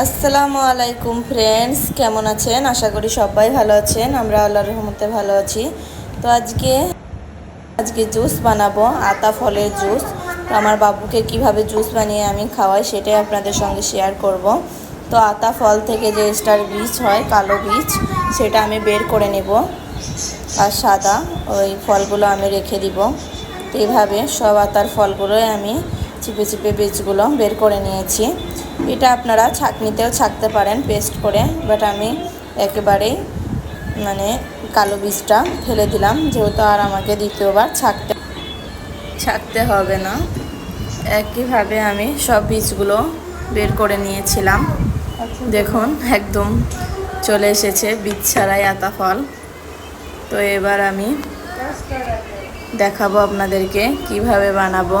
আসসালামু আলাইকুম ফ্রেন্ডস কেমন আছেন? আশা করি সবাই ভালো আছেন, আমরা আল্লাহর রহমতে ভালো আছি। তো আজকে আজকে জুস বানাবো, আতা ফলের জুস তো আমার বাবুকে কীভাবে জুস বানিয়ে আমি খাওয়াই সেটাই আপনাদের সঙ্গে শেয়ার করব। তো আতা ফল থেকে যে স্টার বীজ হয়, কালো বীজ, সেটা আমি বের করে নেব। আর সাদা, ওই ফলগুলো আমি রেখে দিব। তো এইভাবে সব আতার ফলগুলোই আমি চিপে চিপে বীজগুলো বের করে নিয়েছি। এটা আপনারা ছাঁকনিতেও ছাকতে পারেন পেস্ট করে বাট আমি একেবারেই মানে কালো বীজটা ফেলে দিলাম, যেহেতু আর আমাকে দ্বিতীয়বার ছাকতে ছাকতে হবে না। একইভাবে আমি সব বীজগুলো বের করে নিয়েছিলাম। দেখুন, একদম চলে এসেছে বীজ ছাড়াই আতা ফল। তো এবার আমি দেখাবো আপনাদেরকে কীভাবে বানাবো।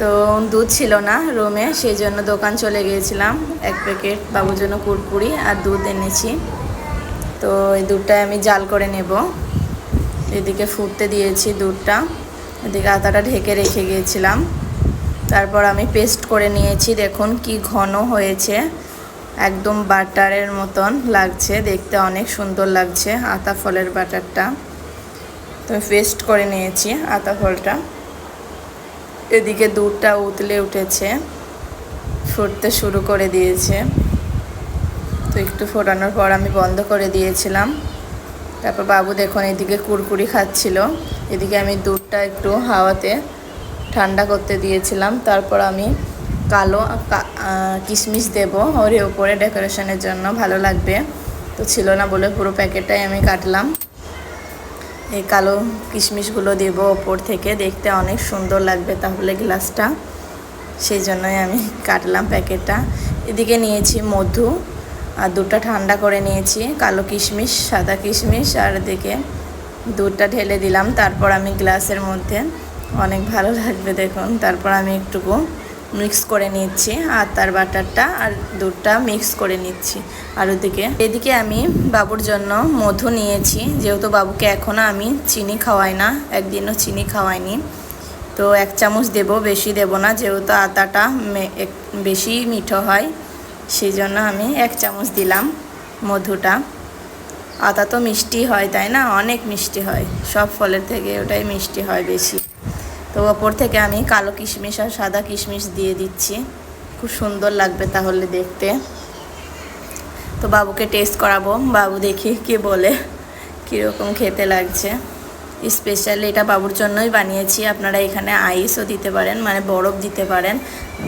তো দুধ ছিল না রুমে, সেই জন্য দোকান চলে গিয়েছিলাম। এক প্যাকেট বাবুর জন্য কুরকুরি আর দুধ এনেছি। তো এই দুধটা আমি জাল করে নেব। এদিকে ফুটতে দিয়েছি দুধটা। এদিকে আতাটা ঢেকে রেখে গিয়েছিলাম। তারপর আমি পেস্ট করে নিয়েছি। দেখুন কি ঘন হয়েছে। একদম বাটারের মতন লাগছে। দেখতে অনেক সুন্দর লাগছে আতা ফলের বাটারটা। তো পেস্ট করে নিয়েছি আতা ফলটা। এদিকে দুধটা উতলে উঠেছে, ফুটতে শুরু করে দিয়েছে। তো একটু ফোটানোর পর আমি বন্ধ করে দিয়েছিলাম। তারপর বাবু দেখুন এদিকে কুরকুরি খাচ্ছিল। এদিকে আমি দুধটা একটু হাওয়াতে ঠান্ডা করতে দিয়েছিলাম। তারপর আমি কালো কিশমিশ দেব। ওর উপরে ডেকোরেশনের জন্য ভালো লাগবে। তো ছিল না বলে পুরো প্যাকেটটাই আমি কাটলাম। এই কালো কিশমিশগুলো দেব ওপর থেকে। দেখতে অনেক সুন্দর লাগবে তাহলে গ্লাসটা। সেই জন্যই আমি কাটলাম প্যাকেটটা। এদিকে নিয়েছি মধু। আর দুধটা ঠান্ডা করে নিয়েছি। কালো কিশমিশ, সাদা কিশমিশ আর এদিকে দুধটা ঢেলে দিলাম। তারপর আমি গ্লাসের মধ্যে। অনেক ভালো লাগবে দেখুন। তারপর আমি একটুকু মিক্স করে নিচ্ছি, আর তার বাটারটা আর দুধটা মিক্স করে নিচ্ছি। আর ওদিকে, এদিকে আমি বাবুর জন্য মধু নিয়েছি। যেহেতু বাবুকে এখনও আমি চিনি খাওয়াই না, একদিনও চিনি খাওয়াইনি। তো এক চামচ দেব, বেশি দেব না, যেহেতু আতাটা বেশি মিঠো হয়, সেই জন্য আমি এক চামচ দিলাম মধুটা। আতা তো মিষ্টি হয়, তাই না? অনেক মিষ্টি হয়, সব ফলের থেকে ওটাই মিষ্টি হয় বেশি। তো ওপর থেকে আমি কালো কিশমিশ আর সাদা কিশমিশ দিয়ে দিচ্ছি। খুব সুন্দর লাগবে তাহলে দেখতে। তো বাবুকে টেস্ট করাবো। বাবু দেখি কি বলে, কীরকম খেতে লাগছে। স্পেশালি এটা বাবুর জন্যই বানিয়েছি। আপনারা এখানে আইসও দিতে পারেন মানে বরফ দিতে পারেন।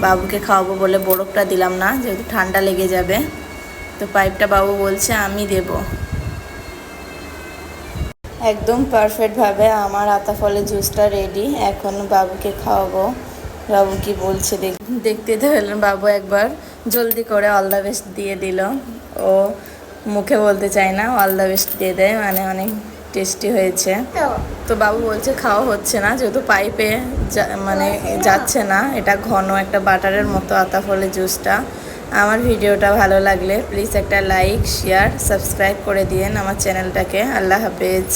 বাবুকে খাওয়াবো বলে বরফটা দিলাম না, যেহেতু ঠান্ডা লেগে যাবে। তো পাইপটা বাবু বলছে আমি দেবো। একদম পারফেক্টভাবে আমার আতা ফলের জুসটা রেডি এখন বাবুকে খাওয়াবো। বাবু কি বলছে দেখতে তো হলেন বাবু একবার। জলদি করে অল দ্য বেস্ট দিয়ে দিল। ও মুখে বলতে চায় না অল দ্য বেস্ট দিয়ে দেয়। মানে অনেক টেস্টি হয়েছে। তো বাবু বলছে খাওয়া হচ্ছে না, যেহেতু পাইপে মানে যাচ্ছে না, এটা ঘন একটা বাটারের মতো আতা ফলের জুসটা আমার ভিডিওটা ভালো লাগলে প্লিজ একটা লাইক, শেয়ার, সাবস্ক্রাইব করে দিন আমার চ্যানেলটাকে। আল্লাহ হাফেজ।